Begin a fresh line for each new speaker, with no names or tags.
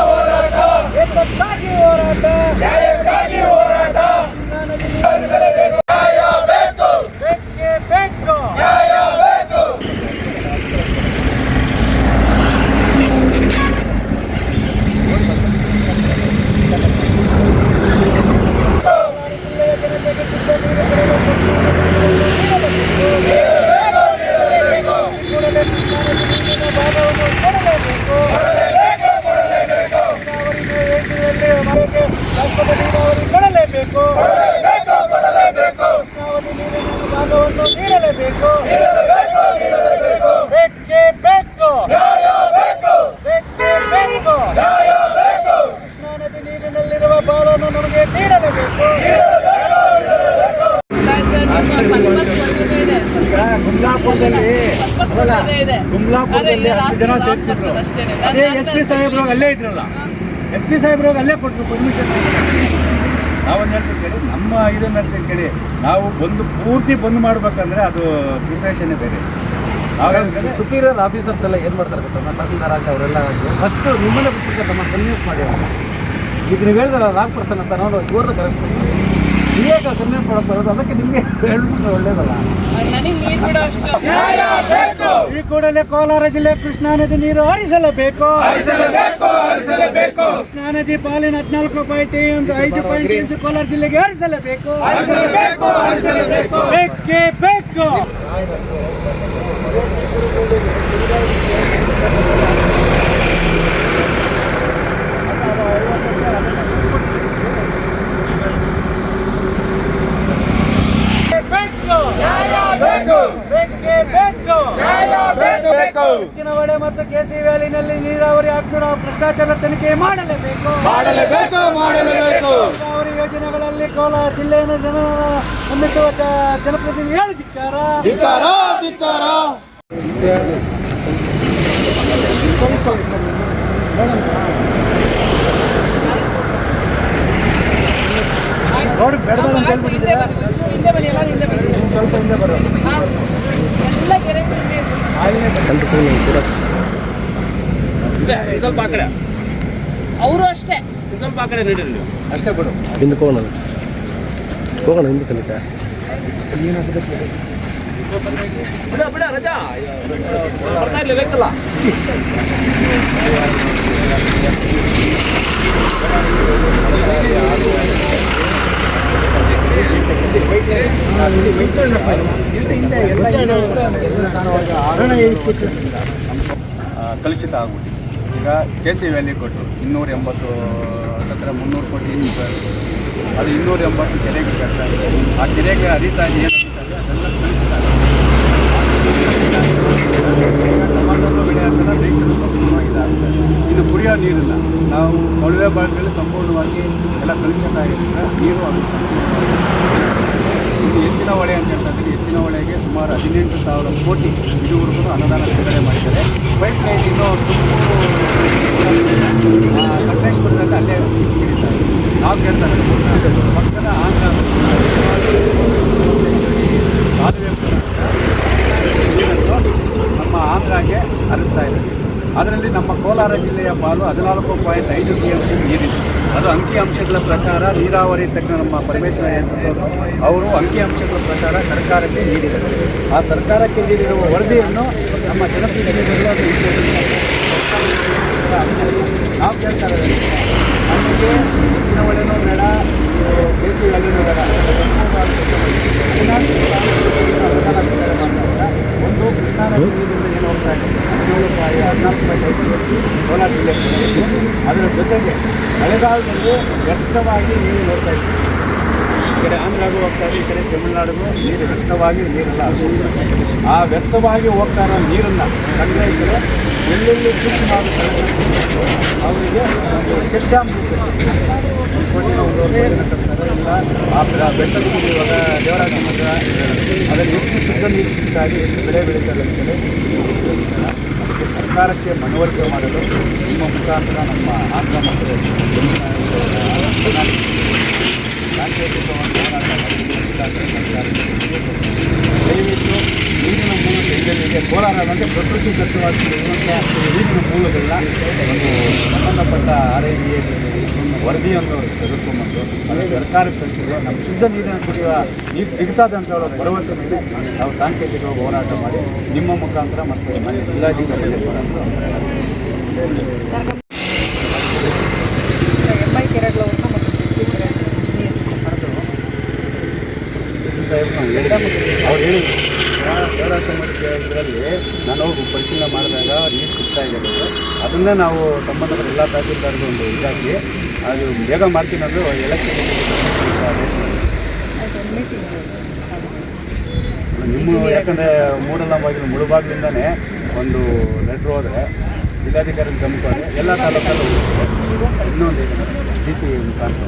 ಹೋರಾಟ ಎತ್ತಕ್ಕಾಗಿ ಹೋರಾಟ ಬೇಕೇ ಬೇಕು ಜಿಲ್ಲೆಯ ಜನತೆಗೆ ಶುದ್ಧ ನೀರು ಕೂಡಲೇ ನೀರಿನ ಭಾಗವನ್ನು ಕೊಡಲೇಬೇಕು ನೀರಾವರಿ ಯೋಜನೆಯಲ್ಲಿ ಮನೆಗೆ ಶಾಶ್ವತ ನೀರಾವರಿ ಕೊಡಲೇಬೇಕು ಕೃಷ್ಣಾವತಿ ನೀರಿನ ಭಾಗವನ್ನು ನೀಡಲೇಬೇಕು ಬೇಕೇ ಬೇಕು ಬೇಕೇ ಬೇಕು ಕೃಷ್ಣಾ ನದಿ ನೀರಿನಲ್ಲಿರುವ ಬಾಳನ್ನು ನಮಗೆ ನೀಡಲೇಬೇಕು
ಗುಮ್ಲಾಪುರದಲ್ಲಿ ಅದೇ ಎಸ್ ಪಿ ಸಾಹೇಬ್ರು ಅಲ್ಲೇ ಇದ್ರಲ್ಲ. ಎಸ್ ಪಿ ಸಾಹೇಬ್ರು ಅಲ್ಲೇ ಕೊಟ್ಟರು ಪರ್ಮಿಷನ್ ನಾವೊಂದು ಹೇಳ್ತೀವಿ ಕೇಳಿ ನಮ್ಮ ಇದನ್ನ ಹೇಳ್ತೀವಿ ಕೇಳಿ ನಾವು ಬಂದು ಪೂರ್ತಿ ಬಂದ್ ಮಾಡ್ಬೇಕಂದ್ರೆ ಅದು ಪ್ರಿಪ್ರೇಷನ್ ಬೇರೆ. ನಾವು ಹೇಳ್ತೀವಿ
ಸುಪೀರಿಯರ್ ಆಫೀಸರ್ಸ್ ಎಲ್ಲ ಏನು ಮಾಡ್ತಾರೆ ಗೊತ್ತಾ? ತಹಸೀಲ್ದಾರ್ ಅಂತ ಅವರೆಲ್ಲ ಫಸ್ಟ್ ನಿಮ್ಮನ್ನೇ ಬಿಟ್ಟಿರ್ತಾರೆ ತಮ್ಮ ಕನ್ವಿನ್ಸ್ ಮಾಡಿ. ಈಗ ನೀವು ಹೇಳಿದಾರ ರಾಂಗ್ ಪರ್ಸನ್ ಅಂತ ನಾನು ಇವ್ರದ್ದು ಕರೆಕ್ಟ್ ಕೊಡಕ್ಕೆ ಬರೋದು. ಅದಕ್ಕೆ ನಿಮಗೆ ಹೇಳ್ಬಿಟ್ರೆ ಒಳ್ಳೇದಲ್ಲ.
ಈ ಕೂಡಲೇ ಕೋಲಾರ ಜಿಲ್ಲೆ ಕೃಷ್ಣಾ ನದಿ ನೀರು ಹರಿಸಲೇಬೇಕು. ಕೃಷ್ಣಾ ನದಿ ಪಾಲಿನ ಹದಿನಾಲ್ಕು ಪಾಯಿಂಟ್ ಒಂದು ಐದು ಪಾಯಿಂಟ್ ಇಂಚು ಕೋಲಾರ ಜಿಲ್ಲೆಗೆ ಹರಿಸಲೇಬೇಕು. ಬೇಕೇ ಬೇಕು. ಹೊಳೆ ಮತ್ತು ಕೆಸಿ ವ್ಯಾಲಿನಲ್ಲಿ ನೀರಾವರಿ ಆಗ್ತಿರೋ ಭ್ರಷ್ಟಾಚಾರ ತನಿಖೆ ಮಾಡಲೇಬೇಕು.
ಮಾಡಲೇಬೇಕು ಮಾಡಲೇಬೇಕು.
ನೀರಾವರಿ ಯೋಜನೆಗಳಲ್ಲಿ ಕೋಲಾರ ಜಿಲ್ಲೆಯನ್ನು ಜನ ಹೊಂದಿಸುವ ಜ- ಜನಪ್ರತಿನಿಧಿ ಹೇಳಿದಿಕ್ಕಾರ?
ಧಿಕ್ಕಾರ ಧಿಕ್ಕಾರ.
ರೋಡ್ ಬೆಡಬಲ್ ಅಂತ ಹೇಳ್ಬಿಟ್ಟಿದ್ದೀರಾ?
ಬನ್ನಿ.
ಸ್ವಲ್ಪ
ಆ ಕಡೆ
ಅವರು ಅಷ್ಟೇ.
ಸ್ವಲ್ಪ ಆ ಕಡೆ ನೀಡಿರಿ ನೀವು
ಅಷ್ಟೇ ಬಿಡು.
ಹಿಂದಕ್ಕೆ ಹೋಗೋಣ. ಹೋಗೋಣ ಹಿಂದಕ್ಕೆ ಕಲಿತ.
ಬಿಡ ಬಿಡ ರಜಾ. ಬರ್ತಾ ಇಲ್ಲ ಬೇಕಲ್ಲ?
ಕಲುಷಿತ ಆಗ್ಬಿಟ್ಟು ಈಗ ಕೆ ಸಿ ವ್ಯಾಲಿ ಕೊಟ್ಟರು, ಇನ್ನೂರ ಎಂಬತ್ತು ಹತ್ರ ಮುನ್ನೂರು ಕೋಟಿ. ಅದು ಇನ್ನೂರ ಎಂಬತ್ತು ಕೆರೆಗೆ ಕಟ್ತಾರೆ. ಆ ಕೆರೆಗೆ ಹರಿತಾ ಏನು ಅದೆಲ್ಲ ಕಲುಷಿತ ಇದಾಗ್ತದೆ ಇದು ಕುಡಿಯೋ ನೀರಿಲ್ಲ ನಾವು ಕೊಳವೆ ಬಾವಿಗಳಲ್ಲಿ ಸಂಪೂರ್ಣವಾಗಿ ಎಲ್ಲ ಕಲುಷಿತ ಆಗಿದ್ದರಿಂದ ನೀರು ಅದು ಎತ್ತಿನ ಹೊಳೆ ಅಂತ ಹೇಳ್ತಾ ಎತ್ತಿನ ಹೊಳೆಗೆ ಸುಮಾರು ಹದಿನೆಂಟು ಸಾವಿರ ಕೋಟಿ ಇದುವರೆಗೂ ಅನುದಾನ ಬಿಡುಗಡೆ ಮಾಡಿದ್ದಾರೆ. ಪೈಪ್ ಲೈನ್ ಇನ್ನೂ ತುಮಕೂರು ಅಲ್ಲೇ ನಾವು ಕೇಳ್ತಾ ಇದ್ದೀವಿ ಪಕ್ಕದ ಆಂಧ್ರ ಕಾಲುವೆ ನೀರನ್ನು ನಮ್ಮ ಆಂಧ್ರಾಗೆ ಹರಿಸ್ತಾ ಇದ್ದೀವಿ ಅದರಲ್ಲಿ ನಮ್ಮ ಕೋಲಾರ ಜಿಲ್ಲೆಯ ಪಾಲು ಹದಿನಾಲ್ಕು ಪಾಯಿಂಟ್ ಐದು ಟಿ ಎಂ ಸಿ ನೀರಿದೆ. ಅದು ಅಂಕಿ ಅಂಶಗಳ ಪ್ರಕಾರ ನೀರಾವರಿ ತಜ್ಞ ನಮ್ಮ ಪರಮೇಶ್ವರ ಎನ್ಸವರು ಅವರು ಅಂಕಿ ಅಂಶಗಳ ಪ್ರಕಾರ ಸರ್ಕಾರಕ್ಕೆ ನೀಡಿದರು. ಆ ಸರ್ಕಾರಕ್ಕೆ ನೀಡಿರುವ ವರದಿಯನ್ನು ನಮ್ಮ ಜನಪ್ರತಿನಿಧಿಗಳು ಅದು ನಾವು ಕೇಳ್ತಾ ನಮಗೆ ಹೆಚ್ಚಿನ ಬೇಡ ಬೇಸಿಗೆ ವ್ಯಾಲಿನೂ ಬೇಡ ಹದಿನಾಲ್ಕು ಅನುದಾನ ಬಿಡುಗಡೆ ಮಾಡಿದಾಗ ಒಂದು ಕೃಷ್ಣಾ ನದಿ ನೀರಿಂದ ಏನು ಹೋಗ್ತಾ ಇದೆ ಹದಿನೇಳು ಪಾಯಿ ಹದಿನಾಲ್ಕು ಪಾಯಿಂಟ್ ಐದು ಲಕ್ಷ ಕೋಲಾರ ಜಿಲ್ಲೆ ಅದರ ಜೊತೆಗೆ ಮಳೆಗಾಲದಲ್ಲಿ ವ್ಯರ್ಥವಾಗಿ ನೀರು ನೋಡ್ತಾ ಇದ್ದೀವಿ ಈ ಕಡೆ ಆಂಧ್ರಗೂ ಹೋಗ್ತಾ ಇದೆ ಈ ಕಡೆ ತಮಿಳುನಾಡಿಗೂ ನೀರು ವ್ಯರ್ಥವಾಗಿ ನೀರೆಲ್ಲ. ಆ ವ್ಯರ್ಥವಾಗಿ ಹೋಗ್ತಾ ಇರೋ ನೀರನ್ನು ಸಂಗ್ರಹಿಸಿದ್ರೆ ಎಲ್ಲೆಲ್ಲಿ ಕೃಷಿ ಸ್ಥಳಗಳು ಅವರಿಗೆ ಕೋಟಿನ ಇಲ್ಲ ಆ ಬೆಟ್ಟದ ಇವಾಗ ದೇವರಾಜ ಮಠ ಅದರಲ್ಲಿ ಎಷ್ಟು ಶುದ್ಧ ನೀರು ಸಿಗ್ತಾ ಎಷ್ಟು ಬೆಳೆ ಬೆಳೀತಾರೆ ಅಂತೇಳಿ ಬಗ್ಗೆ ಸರ್ಕಾರಕ್ಕೆ ಮನವರಿಕೆ ಮಾಡಲು ನಿಮ್ಮ ಮುಖಾಂತರ ನಮ್ಮ ಆಂಧ್ರ ಮತ್ತು ಸಾಂಕೇತಿಕವಾಗಿ ಹೋರಾಟ ದಯವಿಟ್ಟು ಕೋಲಾರದಂತೆ ಪ್ರಕೃತಿ ದತ್ತವಾಗಿ ನೀರಿನ ಮೂಲಗಳನ್ನ ಒಂದು ಸಂಬಂಧಪಟ್ಟ ಆರ್ ಐ ಬಿ ವರದಿಯನ್ನು ತೆಗೆದುಕೊಂಬಂದು ಅದು ಸರ್ಕಾರಕ್ಕೆ ಕಳಿಸಿದ್ರೆ ನಮ್ಮ ಶುದ್ಧ ನೀರನ್ನು ಕುಡಿಯುವ ನೀರು ಸಿಗ್ತದಂತ ಹೇಳೋ ಭರವಸೆ ಮೇಲೆ ನಾವು ಸಾಂಕೇತಿಕ ಹೋರಾಟ ಮಾಡಿ ನಿಮ್ಮ ಮುಖಾಂತರ ಮತ್ತು ಮನೆ ಜಿಲ್ಲಾಧಿಕಾರಿ ಮುಖಾಂತರ
ಇಂಜಿನಿಯರ್ಸ್
ಅವ್ರು ಹೇಳಿ ಇದರಲ್ಲಿ ನಾನು ಪರಿಶೀಲನೆ ಮಾಡಿದಾಗ ನೀರು ಸಿಗ್ತಾ ಇದೆ ಅದು. ಅದನ್ನೇ ನಾವು ಸಂಬಂಧಪಟ್ಟ ಎಲ್ಲ ತಹಸೀಲ್ದಾರ್ಗೆ ಒಂದು ಇದಾಗಿ ಅದು ಬೇಗ ಮಾಡ್ತೀನಿ ಅಂದರೆ ಎಲೆಕ್ಷನ್ ನಿಮ್ಮ ಯಾಕಂದರೆ ಮೂಡಲ ಬಾಗಿಲು ಮುಳುಬಾಗಿಲಿಂದನೇ ಒಂದು ಲೆಟ್ರ್ ಹೋದರೆ ಜಿಲ್ಲಾಧಿಕಾರಿ ಗಮನ ಎಲ್ಲ ತಾಲೂಕಲ್ಲೂ. ಇನ್ನೊಂದು ಡಿ ಸಿ ಮುಖಾಂತರ